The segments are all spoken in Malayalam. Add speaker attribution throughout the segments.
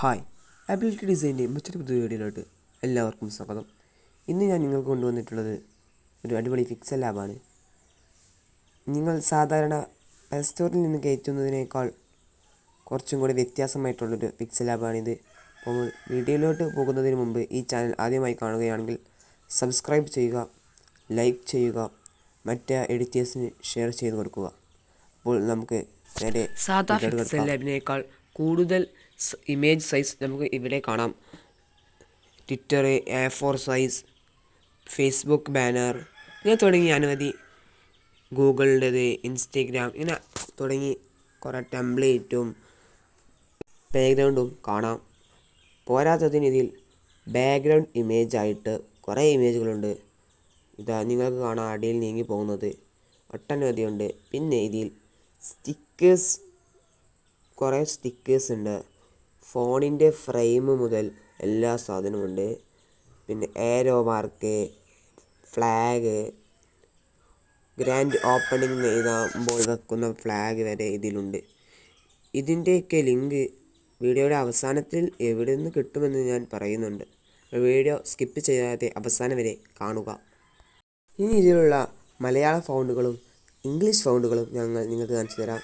Speaker 1: ഹായ് അബിലിറ്റി ഡിസൈന്റെ മറ്റൊരു പുതിയ വീഡിയോയിലോട്ട് എല്ലാവർക്കും സ്വാഗതം. ഇന്ന് ഞാൻ നിങ്ങൾക്ക് കൊണ്ടുവന്നിട്ടുള്ളത് ഒരു അടിപൊളി പിക്സൽ ലാബാണ്. നിങ്ങൾ സാധാരണ സ്റ്റോറിൽ നിന്ന് കയറ്റുന്നതിനേക്കാൾ കുറച്ചും കൂടി വ്യത്യാസമായിട്ടുള്ളൊരു പിക്സൽ ലാബാണിത്. അപ്പോൾ വീഡിയോയിലോട്ട് പോകുന്നതിന് മുമ്പ് ഈ ചാനൽ ആദ്യമായി കാണുകയാണെങ്കിൽ സബ്സ്ക്രൈബ് ചെയ്യുക ലൈക്ക് ചെയ്യുക മറ്റ് എഡിറ്റേഴ്സിന് ഷെയർ ചെയ്ത് കൊടുക്കുക. അപ്പോൾ നമുക്ക് നേരെ സാധാരണ
Speaker 2: പിക്സൽ ലാബിനേക്കാൾ കൂടുതൽ ഇമേജ് സൈസ് നമുക്ക് ഇവിടെ കാണാം. Twitter A four size Facebook banner ഇങ്ങനെ തുടങ്ങി അനവധി ഗൂഗിളിന്റെത് ഇൻസ്റ്റഗ്രാം ഇങ്ങനെ തുടങ്ങി കുറേ ടെംപ്ലേറ്റും ബാക്ക്ഗ്രൗണ്ടും കാണാം. പോരാത്തതിന് ഇതിൽ ബാക്ക്ഗ്രൗണ്ട് ഇമേജ് ആയിട്ട് കുറേ ഇമേജുകളുണ്ട് ഇതാ നിങ്ങൾക്ക് കാണാം അടിയിൽ നീങ്ങി പോകുന്നത്. ഒട്ടനവധിയുണ്ട് പിന്നെ ഇതിൽ സ്റ്റിക്കേഴ്സ് കുറേ സ്റ്റിക്കേഴ്സ് ഉണ്ട്. ഫോണിന്റെ ഫ്രെയിം മുതൽ എല്ലാ സാധനവും ഉണ്ട്. പിന്നെ arrow mark flag grand opening എഴുതാമ്പോൾ വെക്കുന്ന ഫ്ലാഗ് വരെ ഇതിലുണ്ട്. ഇതിന്റെയൊക്കെ ലിങ്ക് വീഡിയോയുടെ അവസാനത്തിൽ എവിടെ നിന്ന് കിട്ടുമെന്ന് ഞാൻ പറയുന്നുണ്ട്. വീഡിയോ സ്കിപ്പ് ചെയ്യാതെ അവസാനം വരെ കാണുക. ഇനി ഇതിലുള്ള മലയാള ഫൗണ്ടുകളും ഇംഗ്ലീഷ് ഫൗണ്ടുകളും ഞങ്ങൾ നിങ്ങൾക്ക് കാണിച്ചു തരാം.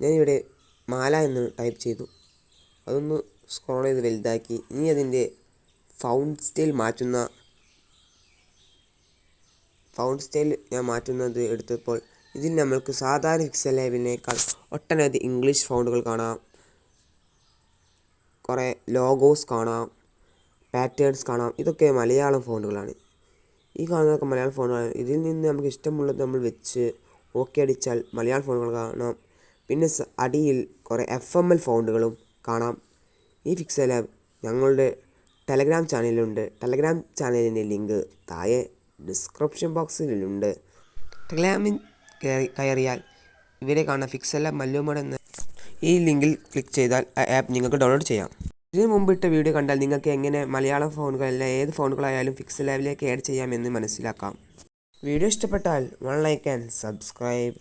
Speaker 2: ഞാനിവിടെ മാല എന്ന് ടൈപ്പ് ചെയ്തു. അതൊന്ന് സ്ക്രോൾ ചെയ്ത് വലുതാക്കി. ഇനി അതിന്റെ ഫൗണ്ട് സ്റ്റൈൽ മാറ്റുന്ന ഫൗണ്ട് സ്റ്റൈൽ ഞാൻ മാറ്റുന്നത് എടുത്തപ്പോൾ ഇതിൽ നമ്മൾക്ക് സാധാരണ പിക്സൽ ലൈവിനേക്കാൾ ഒട്ടനവധി ഇംഗ്ലീഷ് ഫൗണ്ടുകൾ കാണാം. കുറേ ലോഗോസ് കാണാം. പാറ്റേൺസ് കാണാം. ഇതൊക്കെ മലയാളം ഫോണ്ടുകളാണ് ഈ കാണുന്നതൊക്കെ മലയാളം ഫോണുകളാണ് ഇതിൽ നിന്ന് നമുക്ക് ഇഷ്ടമുള്ളത് നമ്മൾ വെച്ച് ഓക്കെ അടിച്ചാൽ മലയാളം ഫോണുകൾ കാണാം. പിന്നെ അടിയിൽ കുറേ എഫ് എം എൽ ഫോണ്ടുകളും കാണാം. ഈ ഫിക്സ് ലാബ് ഞങ്ങളുടെ ടെലഗ്രാം ചാനലിലുണ്ട് ടെലഗ്രാം ചാനലിന്റെ ലിങ്ക് താഴെ ഡിസ്ക്രിപ്ഷൻ ബോക്സിലുണ്ട് ടെലഗ്രാമിൽ കയറി കയറിയാൽ ഇവിടെ കാണുന്ന ഫിക്സ് ലാബ് മല്ലുമോട് എന്ന ഈ ലിങ്കിൽ ക്ലിക്ക് ചെയ്താൽ ആ ആപ്പ് നിങ്ങൾക്ക് ഡൗൺലോഡ് ചെയ്യാം. ഇതിനു മുമ്പിട്ട വീഡിയോ കണ്ടാൽ നിങ്ങൾക്ക് എങ്ങനെ മലയാളം ഫോണുകളല്ല ഏത് ഫോണുകളായാലും ഫിക്സ് ലാബിലേക്ക് ആഡ് ചെയ്യാമെന്ന് മനസ്സിലാക്കാം. വീഡിയോ ഇഷ്ടപ്പെട്ടാൽ വൺ ലൈക്ക് ആൻഡ് സബ്സ്ക്രൈബ്